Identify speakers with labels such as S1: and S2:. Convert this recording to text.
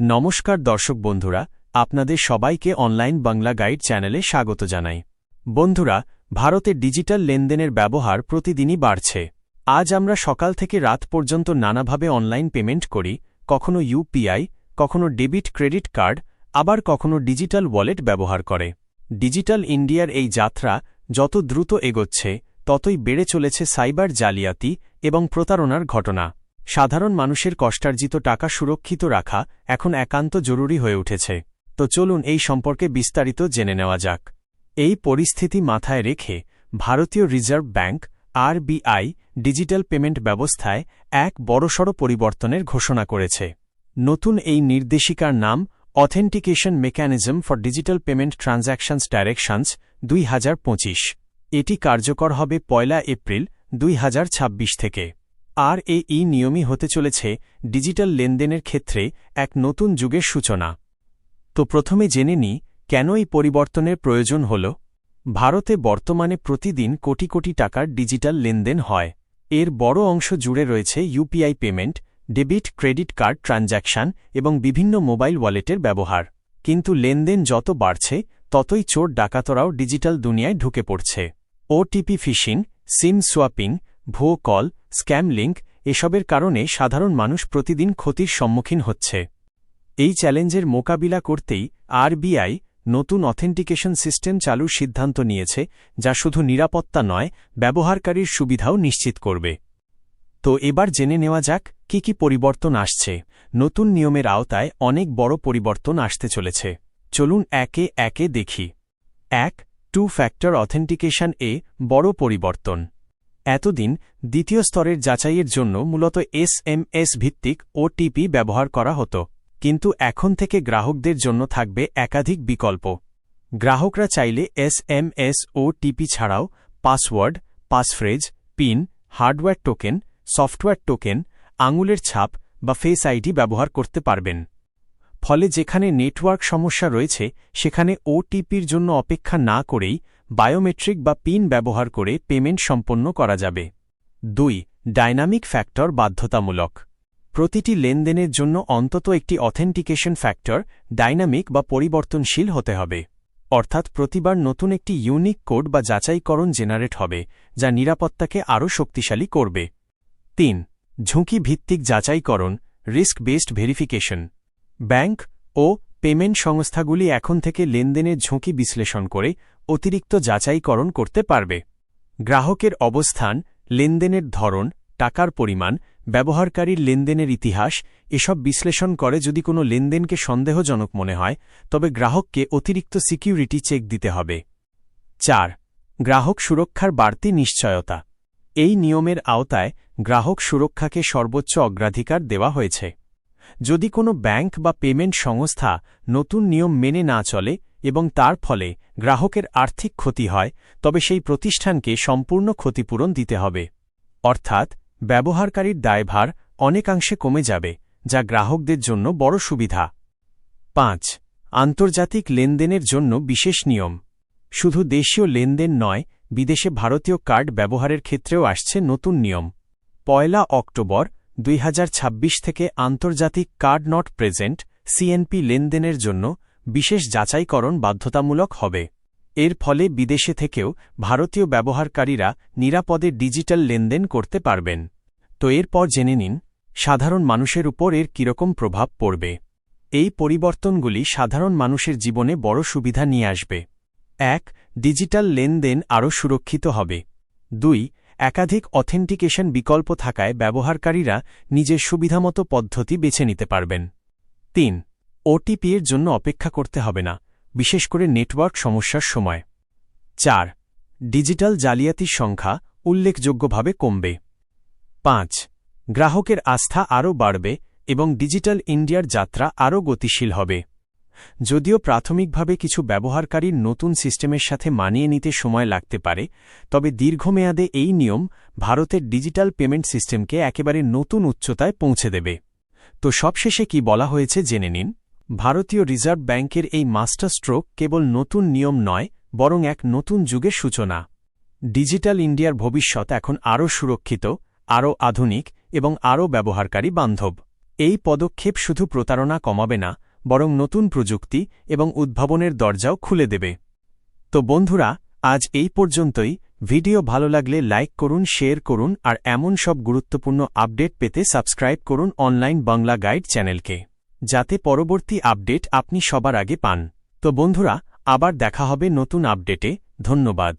S1: নমস্কার দর্শক বন্ধুরা, আপনাদের সবাইকে অনলাইন বাংলা গাইড চ্যানেলে স্বাগত জানাই। বন্ধুরা, ভারতে ডিজিটাল লেনদেনের ব্যবহার প্রতিদিনই বাড়ছে। আজ আমরা সকাল থেকে রাত পর্যন্ত নানাভাবে অনলাইন পেমেন্ট করি, কখনো ইউপিআই কখনো ডেবিট ক্রেডিট কার্ড, আবার কখনো ডিজিটাল ওয়ালেট ব্যবহার করে। ডিজিটাল ইন্ডিয়ার এই যাত্রা যত দ্রুত এগোচ্ছে, ততই বেড়ে চলেছে সাইবার জালিয়াতি এবং প্রতারণার ঘটনা। সাধারণ মানুষের কষ্টার্জিত টাকা সুরক্ষিত রাখা এখন একান্ত জরুরি হয়ে উঠেছে। তো চলুন এই সম্পর্কে বিস্তারিত জেনে নেওয়া যাক। এই পরিস্থিতি মাথায় রেখে ভারতীয় reserve bank, RBI, digital payment ব্যবস্থায় এক বড়সড় পরিবর্তনের ঘোষণা করেছে। নতুন এই নির্দেশিকার নাম authentication mechanism for digital payment transactions directions দুই হাজার পঁচিশ। এটি কার্যকর হবে পয়লা এপ্রিল দুই হাজার ছাব্বিশ থেকে। আর এ ই নিয়মই হতে চলেছে ডিজিটাল লেনদেনের ক্ষেত্রে এক নতুন যুগের সূচনা। তো প্রথমে জেনে নি, কেন এই পরিবর্তনের প্রয়োজন হল? ভারতে বর্তমানে প্রতিদিন কোটি কোটি টাকার ডিজিটাল লেনদেন হয়। এর বড় অংশ জুড়ে রয়েছে UPI payment, debit, credit card, transaction এবং বিভিন্ন মোবাইল ওয়ালেটের ব্যবহার। কিন্তু লেনদেন যত বাড়ছে, ততই চোর ডাকাতরাও ডিজিটাল দুনিয়ায় ঢুকে পড়ছে। ওটিপি ফিশিং, সিম সোয়াপিং ভুয়ো কল, স্ক্যাম লিঙ্ক এসবের কারণে সাধারণ মানুষ প্রতিদিন ক্ষতির সম্মুখীন হচ্ছে। এই চ্যালেঞ্জের মোকাবিলা করতেই আরবিআই নতুন অথেন্টিকেশন সিস্টেম চালুর সিদ্ধান্ত নিয়েছে, যা শুধু নিরাপত্তা নয়, ব্যবহারকারীর সুবিধাও নিশ্চিত করবে। তো এবার জেনে নেওয়া যাক, কি কি পরিবর্তন আসছে। নতুন নিয়মের আওতায় অনেক বড় পরিবর্তন আসতে চলেছে। চলুন একে একে দেখি। এক টু ফ্যাক্টর অথেন্টিকেশন এ বড় পরিবর্তন। এতদিন দ্বিতীয় স্তরের যাচাইয়ের জন্য মূলত এসএমএস ভিত্তিক ওটিপি ব্যবহার করা হতো, কিন্তু এখন থেকে গ্রাহকদের জন্য থাকবে একাধিক বিকল্প। গ্রাহকরা চাইলে এসএমএস ও টিপি ছাড়াও password, passphrase, PIN, hardware token, software token, আঙুলের ছাপ বা ফেস আইডি ব্যবহার করতে পারবেন। ফলে যেখানে নেটওয়ার্ক সমস্যা রয়েছে, সেখানে ওটিপির জন্য অপেক্ষা না করেই বায়োমেট্রিক বা পিন ব্যবহার করে পেমেন্ট সম্পন্ন করা যাবে। দুই, ডাইনামিক ফ্যাক্টর বাধ্যতামূলক। প্রতিটি লেনদেনের জন্য অন্তত একটি অথেন্টিকেশন ফ্যাক্টর ডাইনামিক বা পরিবর্তনশীল হতে হবে। অর্থাৎ প্রতিবার নতুন একটি ইউনিক কোড বা যাচাইকরণ জেনারেট হবে, যা নিরাপত্তাকে আরও শক্তিশালী করবে। তিন ঝুঁকি ভিত্তিক যাচাইকরণ রিস্ক বেসড ভেরিফিকেশন ব্যাংক ও পেমেন্ট সংস্থাগুলি এখন থেকে লেনদেনের ঝুঁকি বিশ্লেষণ করে অতিরিক্ত যাচাইকরণ করতে পারবে। গ্রাহকের অবস্থান, লেনদেনের ধরন, টাকার পরিমাণ, ব্যবহারকারীর লেনদেনের ইতিহাস এসব বিশ্লেষণ করে যদি কোনো লেনদেনকে সন্দেহজনক মনে হয়, তবে গ্রাহককে অতিরিক্ত সিকিউরিটি চেক দিতে হবে। চার, গ্রাহক সুরক্ষার বাড়তি নিশ্চয়তা। এই নিয়মের আওতায় গ্রাহক সুরক্ষাকে সর্বোচ্চ অগ্রাধিকার দেওয়া হয়েছে। যদি কোনো ব্যাংক বা পেমেন্ট সংস্থা নতুন নিয়ম মেনে না চলে এবং তার ফলে গ্রাহকের আর্থিক ক্ষতি হয়, তবে সেই প্রতিষ্ঠানকে সম্পূর্ণ ক্ষতিপূরণ দিতে হবে। অর্থাৎ, ব্যবহারকারীর দায়ভার অনেকাংশে কমে যাবে, যা গ্রাহকদের জন্য বড় সুবিধা। পাঁচ, আন্তর্জাতিক লেনদেনের জন্য বিশেষ নিয়ম। শুধু দেশীয় লেনদেন নয়, বিদেশে ভারতীয় কার্ড ব্যবহারের ক্ষেত্রেও আসছে নতুন নিয়ম। পয়লা অক্টোবর দুই হাজার ছাব্বিশ থেকে আন্তর্জাতিক কার্ড নট প্রেজেন্ট, সিএনপি লেনদেনের জন্য বিশেষ যাচাইকরণ বাধ্যতামূলক হবে। এর ফলে বিদেশে থেকেও ভারতীয় ব্যবহারকারীরা নিরাপদে ডিজিটাল লেনদেন করতে পারবেন। তো এরপর জেনে নিন, সাধারণ মানুষের উপর এর কীরকম প্রভাব পড়বে। এই পরিবর্তনগুলি সাধারণ মানুষের জীবনে বড় সুবিধা নিয়ে আসবে। এক, ডিজিটাল লেনদেন আরও সুরক্ষিত হবে। দুই একাধিক অথেন্টিকেশন বিকল্প থাকায় ব্যবহারকারীরা নিজের সুবিধামতো পদ্ধতি বেছে নিতে পারবেন। তিন ওটিপি এর জন্য অপেক্ষা করতে হবে না, বিশেষ করে নেটওয়ার্ক সমস্যার সময়। চার, ডিজিটাল জালিয়াতির সংখ্যা উল্লেখযোগ্যভাবে কমবে। পাঁচ, গ্রাহকের আস্থা আরও বাড়বে এবং ডিজিটাল ইন্ডিয়ার যাত্রা আরও গতিশীল হবে। যদিও প্রাথমিকভাবে কিছু ব্যবহারকারীর নতুন সিস্টেমের সাথে মানিয়ে নিতে সময় লাগতে পারে, তবে দীর্ঘমেয়াদে এই নিয়ম ভারতের ডিজিটাল পেমেন্ট সিস্টেমকে একেবারে নতুন উচ্চতায় পৌঁছে দেবে। তো সবশেষে কি বলা হয়েছে জেনে নিন। ভারতীয় রিজার্ভ ব্যাংকের এই মাস্টার স্ট্রোক কেবল নতুন নিয়ম নয়, বরং এক নতুন যুগের সূচনা। ডিজিটাল ইন্ডিয়ার ভবিষ্যৎ এখন আরও সুরক্ষিত, আরও আধুনিক এবং আরও ব্যবহারকারী বান্ধব। এই পদক্ষেপ শুধু প্রতারণা কমাবে না বরং নতুন প্রযুক্তি এবং উদ্ভাবনের দরজাও খুলে দেবে। তো বন্ধুরা, আজ এই পর্যন্তই। ভিডিও ভালো লাগলে লাইক করুন, শেয়ার করুন আর এমন সব গুরুত্বপূর্ণ আপডেট পেতে সাবস্ক্রাইব করুন অনলাইন বাংলা গাইড চ্যানেলকে, যাতে পরবর্তী আপডেট আপনি সবার আগে পান। তো বন্ধুরা, আবার দেখা হবে নতুন আপডেটে। ধন্যবাদ।